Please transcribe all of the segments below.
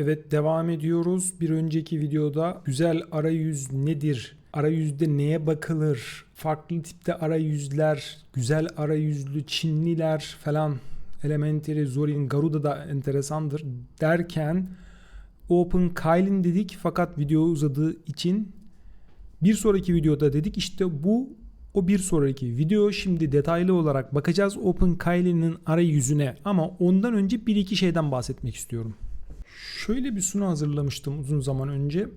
Evet devam ediyoruz. Bir önceki videoda güzel arayüz nedir? Arayüzde neye bakılır? Farklı tipte arayüzler, güzel arayüzlü Çinliler falan Elementary, Zorin, Garuda da enteresandır derken Open Kylin dedik fakat video uzadığı için bir sonraki videoda dedik işte bu o bir sonraki video. Şimdi detaylı olarak bakacağız Open Kylin'in arayüzüne ama ondan önce bir iki şeyden bahsetmek istiyorum. Şöyle bir sunu hazırlamıştım uzun zaman önce.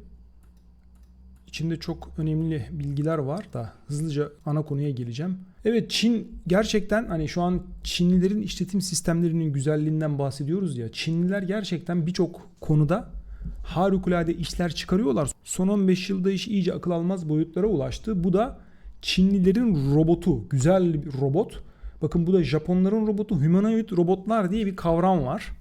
İçinde çok önemli bilgiler var da hızlıca ana konuya geleceğim. Evet Çin gerçekten hani şu an Çinlilerin işletim sistemlerinin güzelliğinden bahsediyoruz ya. Çinliler gerçekten birçok konuda harikulade işler çıkarıyorlar. Son 15 yılda iş iyice akıl almaz boyutlara ulaştı. Bu da Çinlilerin robotu. Güzel bir robot. Bakın bu da Japonların robotu. Humanoid robotlar diye bir kavram var.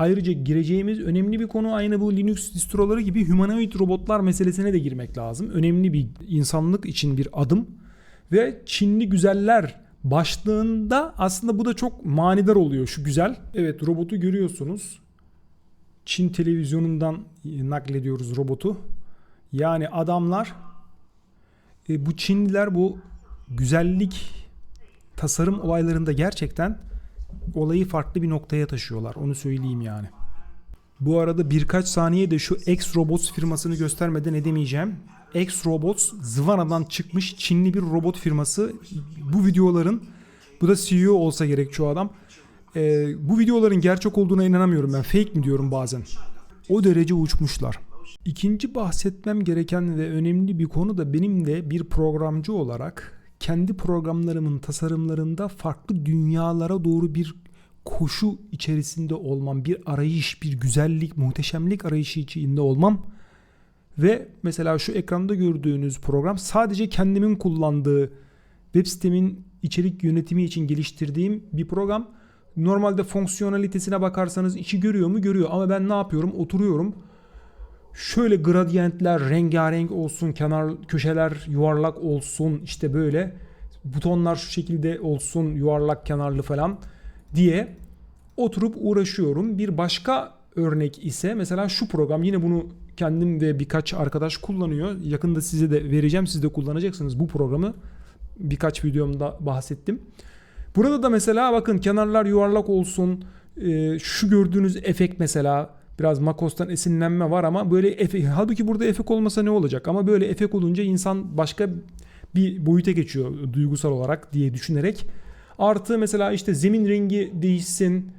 Ayrıca gireceğimiz önemli bir konu aynı bu Linux distroları gibi humanoid robotlar meselesine de girmek lazım. Önemli bir insanlık için bir adım. Ve Çinli güzeller başlığında aslında bu da çok manidar oluyor şu güzel. Evet robotu görüyorsunuz. Çin televizyonundan naklediyoruz robotu. Yani adamlar e, bu Çinliler bu güzellik tasarım olaylarında gerçekten olayı farklı bir noktaya taşıyorlar. Onu söyleyeyim yani. Bu arada birkaç saniye de şu X Robots firmasını göstermeden edemeyeceğim. X Robots Zvana'dan çıkmış Çinli bir robot firması. Bu videoların bu da CEO olsa gerek şu adam. Ee, bu videoların gerçek olduğuna inanamıyorum ben. Fake mi diyorum bazen. O derece uçmuşlar. İkinci bahsetmem gereken ve önemli bir konu da benim de bir programcı olarak kendi programlarımın tasarımlarında farklı dünyalara doğru bir koşu içerisinde olmam, bir arayış, bir güzellik, muhteşemlik arayışı içinde olmam ve mesela şu ekranda gördüğünüz program sadece kendimin kullandığı web sitemin içerik yönetimi için geliştirdiğim bir program. Normalde fonksiyonalitesine bakarsanız içi görüyor mu? Görüyor ama ben ne yapıyorum? Oturuyorum. Şöyle gradiyentler rengarenk olsun, kenar köşeler yuvarlak olsun, işte böyle butonlar şu şekilde olsun, yuvarlak kenarlı falan diye oturup uğraşıyorum. Bir başka örnek ise mesela şu program yine bunu kendim ve birkaç arkadaş kullanıyor. Yakında size de vereceğim. Siz de kullanacaksınız bu programı. Birkaç videomda bahsettim. Burada da mesela bakın kenarlar yuvarlak olsun. Şu gördüğünüz efekt mesela biraz Makos'tan esinlenme var ama böyle efekt, halbuki burada efekt olmasa ne olacak? Ama böyle efekt olunca insan başka bir boyuta geçiyor duygusal olarak diye düşünerek. Artı mesela işte zemin rengi değişsin.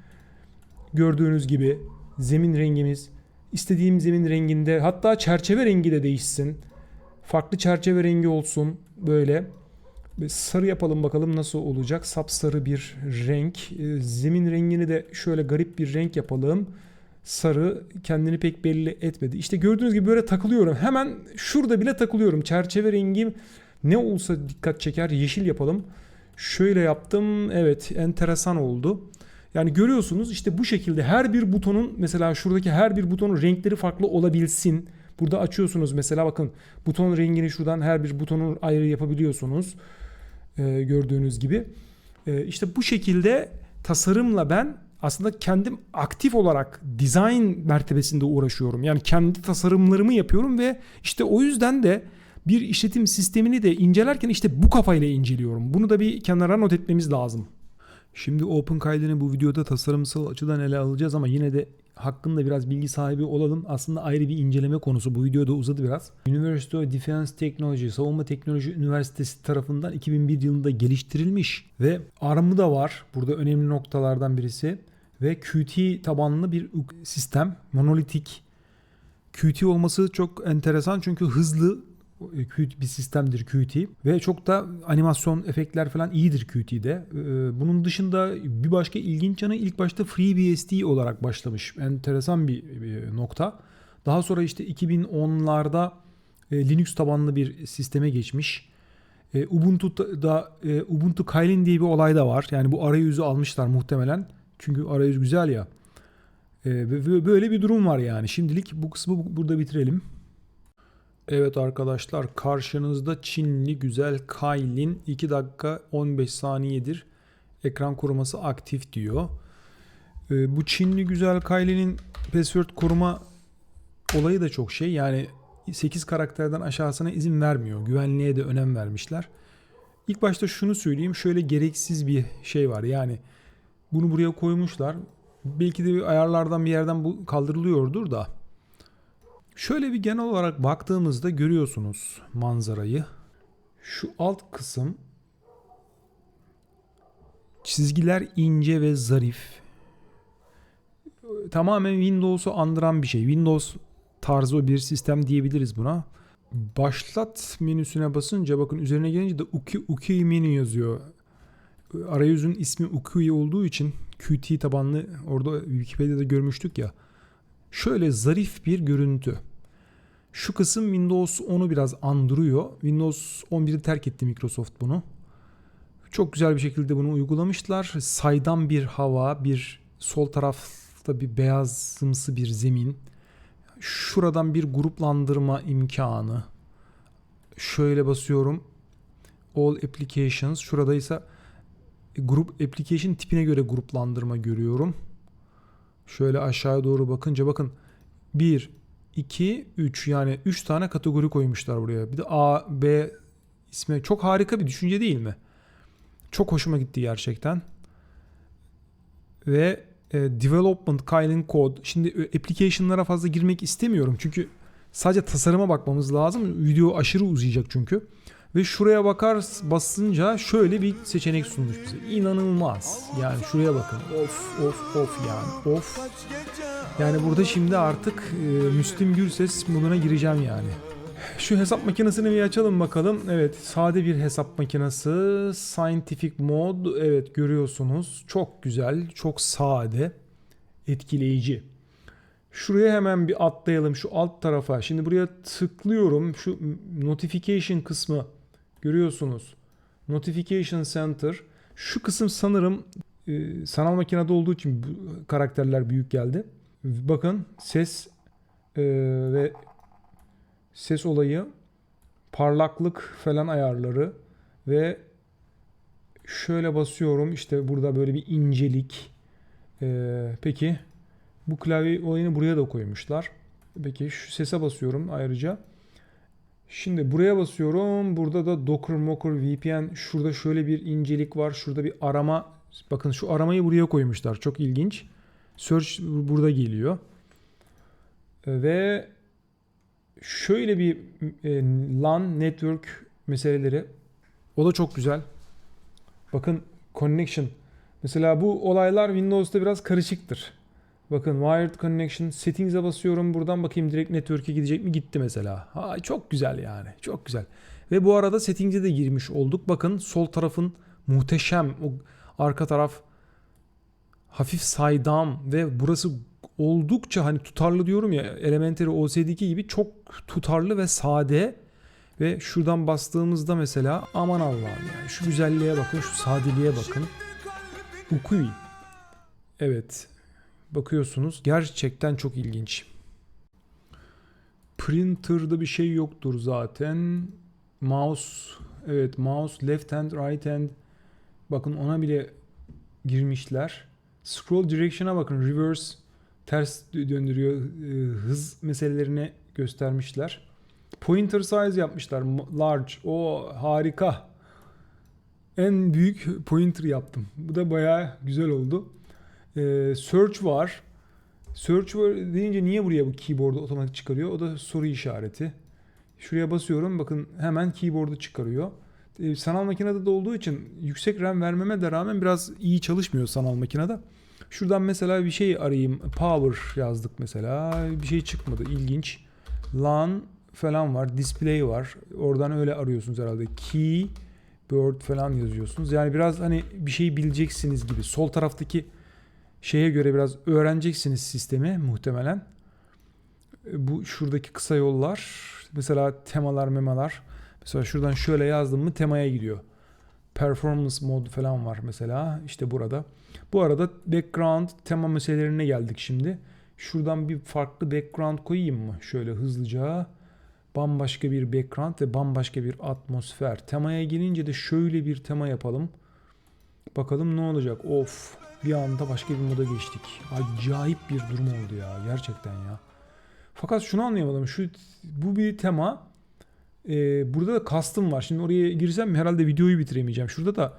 Gördüğünüz gibi zemin rengimiz istediğim zemin renginde hatta çerçeve rengi de değişsin. Farklı çerçeve rengi olsun böyle. Sarı yapalım bakalım nasıl olacak. Sapsarı bir renk. E, zemin rengini de şöyle garip bir renk yapalım. Sarı kendini pek belli etmedi. İşte gördüğünüz gibi böyle takılıyorum. Hemen şurada bile takılıyorum. Çerçeve rengim ne olsa dikkat çeker. Yeşil yapalım. Şöyle yaptım. Evet enteresan oldu. Yani görüyorsunuz işte bu şekilde her bir butonun mesela şuradaki her bir butonun renkleri farklı olabilsin. Burada açıyorsunuz mesela bakın buton rengini şuradan her bir butonun ayrı yapabiliyorsunuz. Ee, gördüğünüz gibi. Ee, işte bu şekilde tasarımla ben aslında kendim aktif olarak design mertebesinde uğraşıyorum. Yani kendi tasarımlarımı yapıyorum ve işte o yüzden de bir işletim sistemini de incelerken işte bu kafayla inceliyorum. Bunu da bir kenara not etmemiz lazım. Şimdi OpenKaiDe'ni bu videoda tasarımsal açıdan ele alacağız ama yine de hakkında biraz bilgi sahibi olalım. Aslında ayrı bir inceleme konusu. Bu videoda uzadı biraz. University of Defense Technology, Savunma Teknoloji Üniversitesi tarafından 2001 yılında geliştirilmiş ve ARM'ı da var. Burada önemli noktalardan birisi ve Qt tabanlı bir sistem. Monolitik Qt olması çok enteresan çünkü hızlı bir sistemdir Qt ve çok da animasyon efektler falan iyidir Qt'de. Bunun dışında bir başka ilginç yanı ilk başta FreeBSD olarak başlamış. Enteresan bir, bir nokta. Daha sonra işte 2010'larda Linux tabanlı bir sisteme geçmiş. Ubuntu'da Ubuntu Kylin diye bir olay da var. Yani bu arayüzü almışlar muhtemelen. Çünkü arayüz güzel ya. Böyle bir durum var yani. Şimdilik bu kısmı burada bitirelim. Evet arkadaşlar karşınızda Çinli güzel Kailin 2 dakika 15 saniyedir ekran koruması aktif diyor. Ee, bu Çinli güzel Kailin'in password koruma olayı da çok şey. Yani 8 karakterden aşağısına izin vermiyor. Güvenliğe de önem vermişler. İlk başta şunu söyleyeyim. Şöyle gereksiz bir şey var. Yani bunu buraya koymuşlar. Belki de bir ayarlardan bir yerden bu kaldırılıyordur da. Şöyle bir genel olarak baktığımızda görüyorsunuz manzarayı. Şu alt kısım çizgiler ince ve zarif. Tamamen Windows'u andıran bir şey. Windows tarzı bir sistem diyebiliriz buna. Başlat menüsüne basınca bakın üzerine gelince de Uki, Uki menü yazıyor. Arayüzün ismi Uki olduğu için Qt tabanlı orada Wikipedia'da görmüştük ya. Şöyle zarif bir görüntü. Şu kısım Windows 10'u biraz andırıyor. Windows 11'i terk etti Microsoft bunu. Çok güzel bir şekilde bunu uygulamışlar. Saydam bir hava, bir sol tarafta bir beyazımsı bir zemin. Şuradan bir gruplandırma imkanı. Şöyle basıyorum. All applications. Şurada ise grup application tipine göre gruplandırma görüyorum. Şöyle aşağıya doğru bakınca bakın 1 2 3 yani 3 tane kategori koymuşlar buraya. Bir de A B ismi çok harika bir düşünce değil mi? Çok hoşuma gitti gerçekten. Ve e, development Kyling Code. Şimdi e, application'lara fazla girmek istemiyorum. Çünkü sadece tasarıma bakmamız lazım. Video aşırı uzayacak çünkü. Ve şuraya bakar basınca şöyle bir seçenek sunmuş bize. İnanılmaz. Yani şuraya bakın. Of of of yani. Of. Yani burada şimdi artık e, Müslüm Gürses moduna gireceğim yani. Şu hesap makinesini bir açalım bakalım. Evet sade bir hesap makinesi. Scientific mod. Evet görüyorsunuz. Çok güzel. Çok sade. Etkileyici. Şuraya hemen bir atlayalım şu alt tarafa. Şimdi buraya tıklıyorum. Şu notification kısmı görüyorsunuz. Notification Center. Şu kısım sanırım e, sanal makinede olduğu için bu karakterler büyük geldi. Bakın ses e, ve ses olayı, parlaklık falan ayarları ve şöyle basıyorum işte burada böyle bir incelik. Ee, peki bu klavye olayını buraya da koymuşlar. Peki şu sese basıyorum ayrıca. Şimdi buraya basıyorum. Burada da Docker Mocker VPN. Şurada şöyle bir incelik var. Şurada bir arama. Bakın şu aramayı buraya koymuşlar. Çok ilginç. Search burada geliyor. Ve şöyle bir e, LAN network meseleleri o da çok güzel. Bakın connection. Mesela bu olaylar Windows'ta biraz karışıktır. Bakın wired connection settings'e basıyorum. Buradan bakayım direkt network'e gidecek mi? Gitti mesela. Ha, çok güzel yani. Çok güzel. Ve bu arada settings'e de girmiş olduk. Bakın sol tarafın muhteşem. O arka taraf hafif saydam ve burası oldukça hani tutarlı diyorum ya Elementary OC'deki gibi çok tutarlı ve sade ve şuradan bastığımızda mesela aman Allah'ım yani şu güzelliğe bakın şu sadeliğe bakın. Ukui. Evet. Bakıyorsunuz gerçekten çok ilginç. Printer'da bir şey yoktur zaten. Mouse evet mouse left hand right hand bakın ona bile girmişler. Scroll direction'a bakın reverse ters döndürüyor. E, hız meselelerini göstermişler. Pointer size yapmışlar. Large. O harika. En büyük pointer yaptım. Bu da bayağı güzel oldu. Ee, search var. Search var deyince niye buraya bu keyboard'u otomatik çıkarıyor? O da soru işareti. Şuraya basıyorum. Bakın hemen keyboard'u çıkarıyor. Ee, sanal makinede de olduğu için yüksek RAM vermeme de rağmen biraz iyi çalışmıyor sanal makinede. Şuradan mesela bir şey arayayım. Power yazdık mesela. Bir şey çıkmadı. İlginç. LAN falan var. Display var. Oradan öyle arıyorsunuz herhalde. Key Bird falan yazıyorsunuz. Yani biraz hani bir şey bileceksiniz gibi. Sol taraftaki şeye göre biraz öğreneceksiniz sistemi muhtemelen. Bu şuradaki kısa yollar. Mesela temalar memalar. Mesela şuradan şöyle yazdım mı temaya gidiyor. Performance mod falan var mesela. İşte burada. Bu arada background tema meselelerine geldik şimdi. Şuradan bir farklı background koyayım mı? Şöyle hızlıca. Bambaşka bir background ve bambaşka bir atmosfer. Temaya gelince de şöyle bir tema yapalım. Bakalım ne olacak? Of bir anda başka bir moda geçtik. Acayip bir durum oldu ya gerçekten ya. Fakat şunu anlayamadım. Şu bu bir tema. Ee, burada da custom var. Şimdi oraya girsem herhalde videoyu bitiremeyeceğim. Şurada da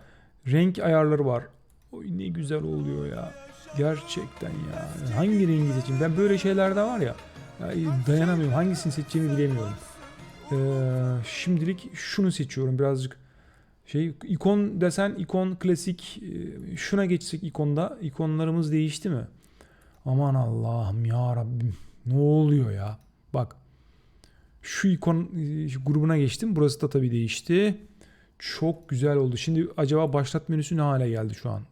renk ayarları var. Oy ne güzel oluyor ya. Gerçekten ya. Hangi rengi seçeyim? Ben böyle şeylerde var ya, ya dayanamıyorum. Hangisini seçeceğimi bilemiyorum. Ee, şimdilik şunu seçiyorum birazcık. Şey ikon desen ikon klasik Ee, şuna geçsek ikonda ikonlarımız değişti mi? Aman Allah'ım ya Rabbim ne oluyor ya? Bak şu ikon e, grubuna geçtim. Burası da tabii değişti. Çok güzel oldu. Şimdi acaba başlat menüsü ne hale geldi şu an?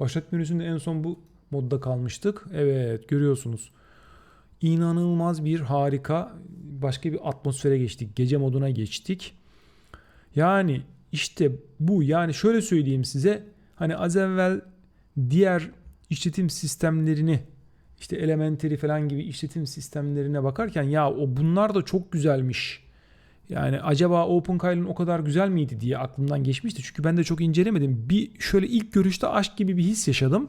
Başlat menüsünde en son bu modda kalmıştık. Evet görüyorsunuz. İnanılmaz bir harika başka bir atmosfere geçtik. Gece moduna geçtik. Yani işte bu yani şöyle söyleyeyim size. Hani az evvel diğer işletim sistemlerini işte Elementary falan gibi işletim sistemlerine bakarken ya o bunlar da çok güzelmiş. Yani acaba OpenCyle'ın o kadar güzel miydi diye aklımdan geçmişti. Çünkü ben de çok incelemedim. Bir şöyle ilk görüşte aşk gibi bir his yaşadım.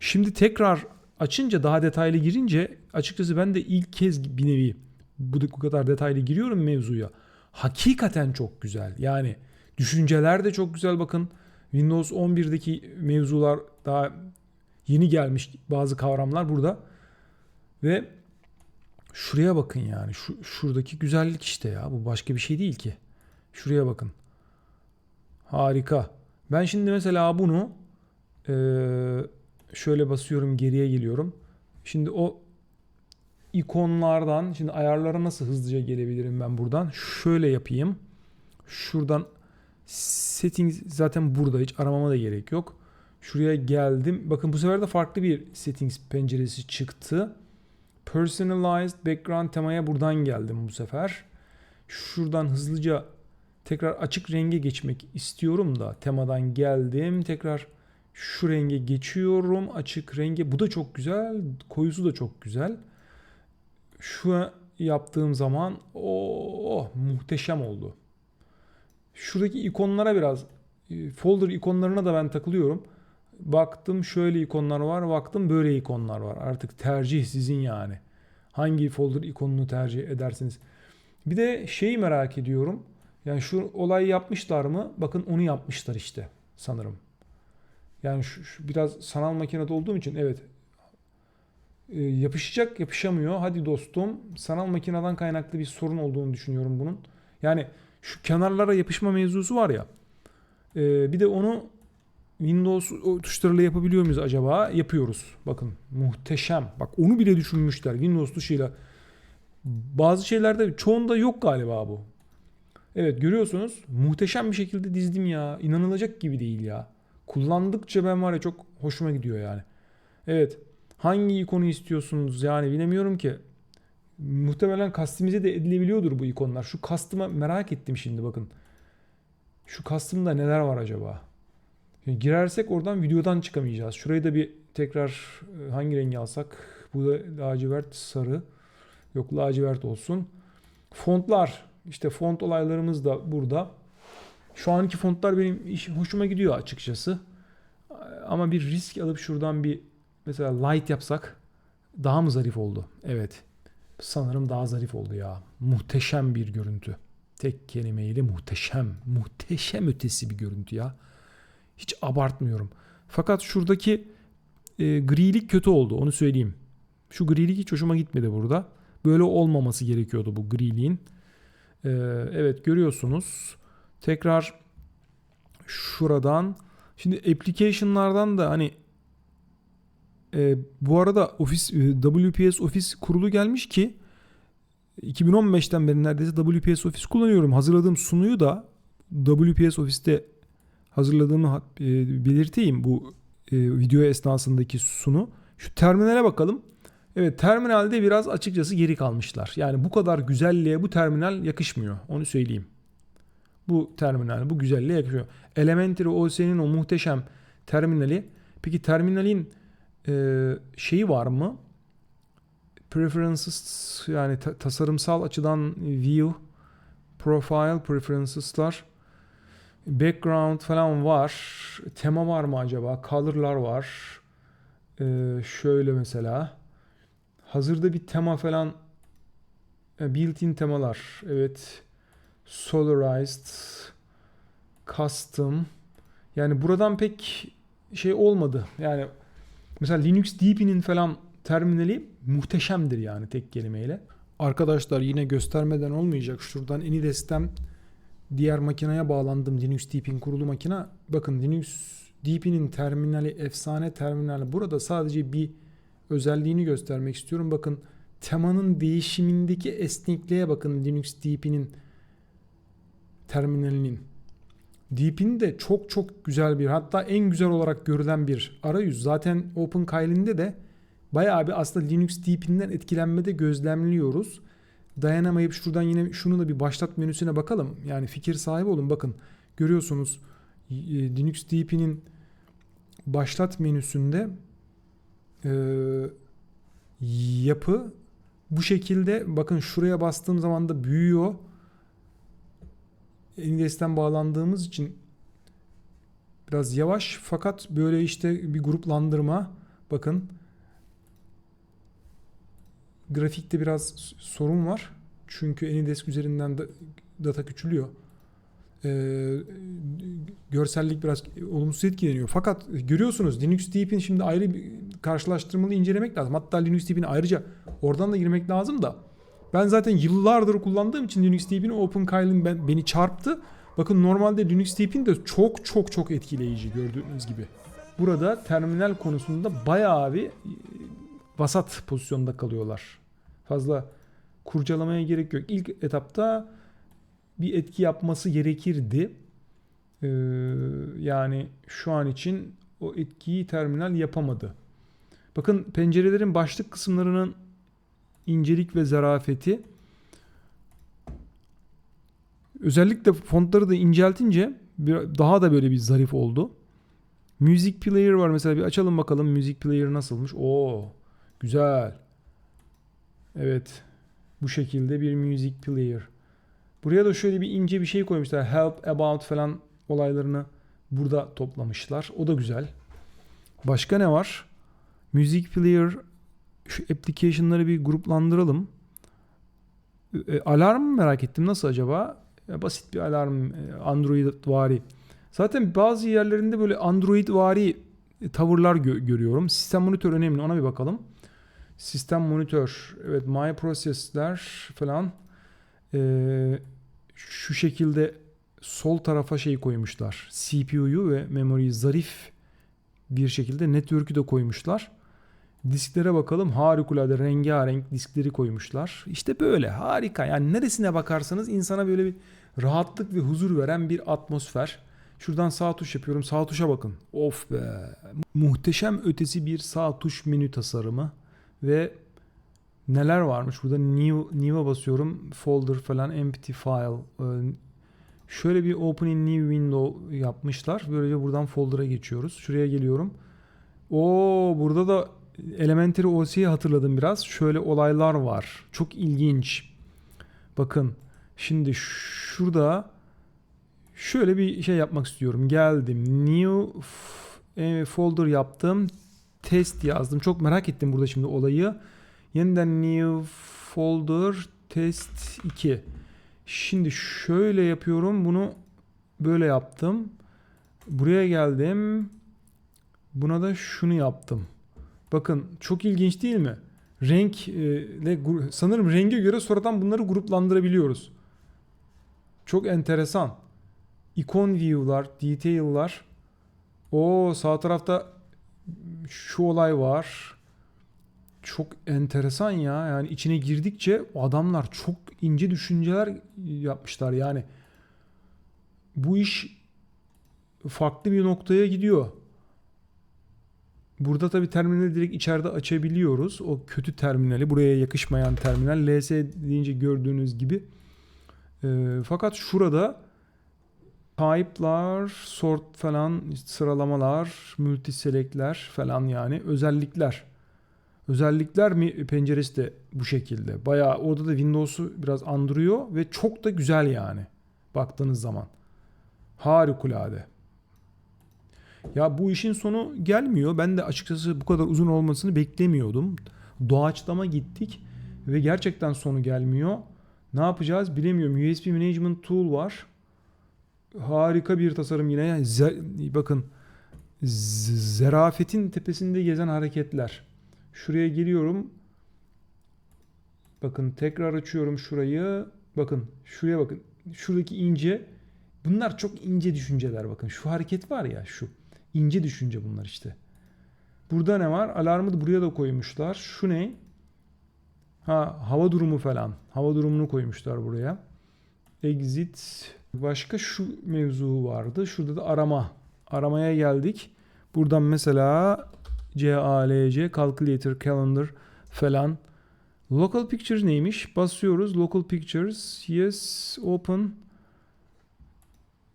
Şimdi tekrar açınca daha detaylı girince açıkçası ben de ilk kez bir nevi bu kadar detaylı giriyorum mevzuya. Hakikaten çok güzel. Yani düşünceler de çok güzel bakın. Windows 11'deki mevzular daha yeni gelmiş bazı kavramlar burada. Ve şuraya bakın yani. Şu, şuradaki güzellik işte ya. Bu başka bir şey değil ki. Şuraya bakın. Harika. Ben şimdi mesela bunu eee, şöyle basıyorum geriye geliyorum. Şimdi o ikonlardan şimdi ayarlara nasıl hızlıca gelebilirim ben buradan? Şöyle yapayım. Şuradan settings zaten burada hiç aramama da gerek yok. Şuraya geldim. Bakın bu sefer de farklı bir settings penceresi çıktı. Personalized background temaya buradan geldim bu sefer. Şuradan hızlıca tekrar açık renge geçmek istiyorum da temadan geldim. Tekrar şu renge geçiyorum. Açık renge. Bu da çok güzel. Koyusu da çok güzel. Şu yaptığım zaman o muhteşem oldu. Şuradaki ikonlara biraz e, folder ikonlarına da ben takılıyorum. Baktım şöyle ikonlar var, baktım böyle ikonlar var. Artık tercih sizin yani. Hangi folder ikonunu tercih edersiniz? Bir de şeyi merak ediyorum. Yani şu olayı yapmışlar mı? Bakın onu yapmışlar işte sanırım. Yani şu, şu biraz sanal makinede olduğum için evet e, yapışacak yapışamıyor. Hadi dostum sanal makineden kaynaklı bir sorun olduğunu düşünüyorum bunun. Yani şu kenarlara yapışma mevzusu var ya. e, bir de onu Windows tuşlarıyla yapabiliyor muyuz acaba? Yapıyoruz. Bakın muhteşem. Bak onu bile düşünmüşler Windows tuşuyla. Bazı şeylerde çoğunda yok galiba bu. Evet görüyorsunuz muhteşem bir şekilde dizdim ya. İnanılacak gibi değil ya. Kullandıkça ben var ya çok hoşuma gidiyor yani. Evet. Hangi ikonu istiyorsunuz yani bilemiyorum ki. Muhtemelen kastimize de edilebiliyordur bu ikonlar. Şu kastıma merak ettim şimdi bakın. Şu kastımda neler var acaba? Şimdi girersek oradan videodan çıkamayacağız. Şurayı da bir tekrar e, hangi rengi alsak? Bu da lacivert sarı. Yok lacivert olsun. Fontlar. İşte font olaylarımız da burada. Şu anki fontlar benim hoşuma gidiyor açıkçası. Ama bir risk alıp şuradan bir mesela light yapsak daha mı zarif oldu? Evet. Sanırım daha zarif oldu ya. Muhteşem bir görüntü. Tek kelimeyle muhteşem. Muhteşem ötesi bir görüntü ya. Hiç abartmıyorum. Fakat şuradaki e, grilik kötü oldu onu söyleyeyim. Şu grilik hiç hoşuma gitmedi burada. Böyle olmaması gerekiyordu bu griliğin. E, evet görüyorsunuz. Tekrar şuradan. Şimdi application'lardan da hani e, bu arada Office e, WPS Office kurulu gelmiş ki 2015'ten beri neredeyse WPS Office kullanıyorum. Hazırladığım sunuyu da WPS Office'te hazırladığımı e, belirteyim bu e, video esnasındaki sunu. Şu terminale bakalım. Evet terminalde biraz açıkçası geri kalmışlar. Yani bu kadar güzelliğe bu terminal yakışmıyor. Onu söyleyeyim. Bu terminal bu güzelliğe yakışıyor. Elementary OS'nin o muhteşem terminali. Peki terminalin e, şeyi var mı? Preferences yani ta- tasarımsal açıdan view, profile preferences'lar Background falan var. Tema var mı acaba? Color'lar var. Ee, şöyle mesela. Hazırda bir tema falan e, built-in temalar. Evet. Solarized custom. Yani buradan pek şey olmadı. Yani mesela Linux DP'nin falan terminali muhteşemdir yani tek kelimeyle. Arkadaşlar yine göstermeden olmayacak. Şuradan AnyDesk'ten diğer makineye bağlandım. Linux DP'nin kurulu makine. Bakın Linux DP'nin terminali efsane terminali. Burada sadece bir özelliğini göstermek istiyorum. Bakın temanın değişimindeki esnekliğe bakın Linux DP'nin terminalinin. Deep'in de çok çok güzel bir hatta en güzel olarak görülen bir arayüz. Zaten OpenKyle'inde de bayağı bir aslında Linux Deep'inden etkilenmede gözlemliyoruz. Dayanamayıp şuradan yine şunu da bir başlat menüsüne bakalım. Yani fikir sahibi olun. Bakın görüyorsunuz e, Linux Deep'inin başlat menüsünde e, yapı bu şekilde bakın şuraya bastığım zaman da büyüyor. Index'ten bağlandığımız için biraz yavaş fakat böyle işte bir gruplandırma bakın grafikte biraz sorun var. Çünkü Anydesk üzerinden da data küçülüyor. Ee, görsellik biraz olumsuz etkileniyor. Fakat görüyorsunuz Linux Deep'in şimdi ayrı bir karşılaştırmalı incelemek lazım. Hatta Linux Deep'in ayrıca oradan da girmek lazım da. Ben zaten yıllardır kullandığım için Linux Deep'in OpenKyle'ın ben, beni çarptı. Bakın normalde Linux Deep'in de çok çok çok etkileyici gördüğünüz gibi. Burada terminal konusunda bayağı bir e, vasat pozisyonda kalıyorlar. Fazla kurcalamaya gerek yok. İlk etapta bir etki yapması gerekirdi. Ee, yani şu an için o etkiyi terminal yapamadı. Bakın pencerelerin başlık kısımlarının incelik ve zarafeti özellikle fontları da inceltince daha da böyle bir zarif oldu. Music player var mesela bir açalım bakalım music player nasılmış. Oo güzel. Evet. Bu şekilde bir music player. Buraya da şöyle bir ince bir şey koymuşlar. Help about falan olaylarını burada toplamışlar. O da güzel. Başka ne var? Music player şu application'ları bir gruplandıralım. E, alarm merak ettim. Nasıl acaba? Ya basit bir alarm e, Android vari. Zaten bazı yerlerinde böyle Android vari tavırlar gö- görüyorum. Sistem monitör önemli. Ona bir bakalım. Sistem monitör. Evet my process'ler falan. Ee, şu şekilde sol tarafa şey koymuşlar. CPU'yu ve memoriyi zarif bir şekilde network'ü de koymuşlar. Disklere bakalım. Harikulade rengarenk diskleri koymuşlar. İşte böyle. Harika. Yani neresine bakarsanız insana böyle bir rahatlık ve huzur veren bir atmosfer. Şuradan sağ tuş yapıyorum. Sağ tuşa bakın. Of be. Muhteşem ötesi bir sağ tuş menü tasarımı. Ve neler varmış burada? New new'a basıyorum. Folder falan empty file. Ee, şöyle bir open in new window yapmışlar. Böylece buradan folder'a geçiyoruz. Şuraya geliyorum. O burada da Elementary OC'yi hatırladım biraz. Şöyle olaylar var. Çok ilginç. Bakın şimdi şurada şöyle bir şey yapmak istiyorum. Geldim. New e, folder yaptım. Test yazdım. Çok merak ettim burada şimdi olayı. Yeniden new folder test 2. Şimdi şöyle yapıyorum. Bunu böyle yaptım. Buraya geldim. Buna da şunu yaptım. Bakın çok ilginç değil mi? Renkle sanırım renge göre sonradan bunları gruplandırabiliyoruz. Çok enteresan. Icon view'lar, detail'lar. O sağ tarafta şu olay var. Çok enteresan ya. Yani içine girdikçe adamlar çok ince düşünceler yapmışlar yani. Bu iş farklı bir noktaya gidiyor. Burada tabi terminali direkt içeride açabiliyoruz. O kötü terminali, buraya yakışmayan terminal. LS deyince gördüğünüz gibi. E, fakat şurada type'lar, sort falan, sıralamalar, multiselect'ler falan yani özellikler. Özellikler mi penceresi de bu şekilde. Bayağı orada da Windows'u biraz andırıyor ve çok da güzel yani baktığınız zaman. Harikulade. Ya bu işin sonu gelmiyor. Ben de açıkçası bu kadar uzun olmasını beklemiyordum. doğaçlama gittik ve gerçekten sonu gelmiyor. Ne yapacağız bilemiyorum. USB Management Tool var. Harika bir tasarım yine. Yani bakın zerafetin tepesinde gezen hareketler. Şuraya geliyorum. Bakın tekrar açıyorum şurayı. Bakın şuraya bakın. Şuradaki ince. Bunlar çok ince düşünceler bakın. Şu hareket var ya şu. İnce düşünce bunlar işte. Burada ne var? Alarmı da buraya da koymuşlar. Şu ne? Ha hava durumu falan. Hava durumunu koymuşlar buraya. Exit. Başka şu mevzu vardı. Şurada da arama. Aramaya geldik. Buradan mesela CALC, Calculator, Calendar falan. Local Pictures neymiş? Basıyoruz. Local Pictures. Yes. Open.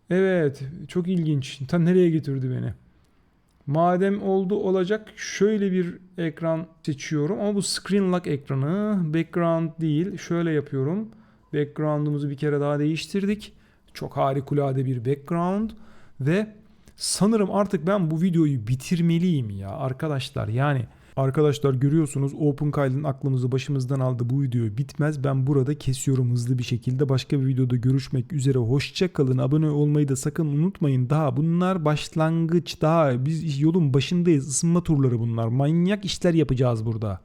Evet. Çok ilginç. Tam nereye getirdi beni? Madem oldu olacak. Şöyle bir ekran seçiyorum. Ama bu screen lock ekranı background değil. Şöyle yapıyorum. Background'umuzu bir kere daha değiştirdik. Çok harikulade bir background. Ve sanırım artık ben bu videoyu bitirmeliyim ya arkadaşlar. Yani Arkadaşlar görüyorsunuz OpenKyle'ın aklımızı başımızdan aldı bu video bitmez. Ben burada kesiyorum hızlı bir şekilde. Başka bir videoda görüşmek üzere. Hoşça kalın. Abone olmayı da sakın unutmayın. Daha bunlar başlangıç. Daha biz yolun başındayız. Isınma turları bunlar. Manyak işler yapacağız burada.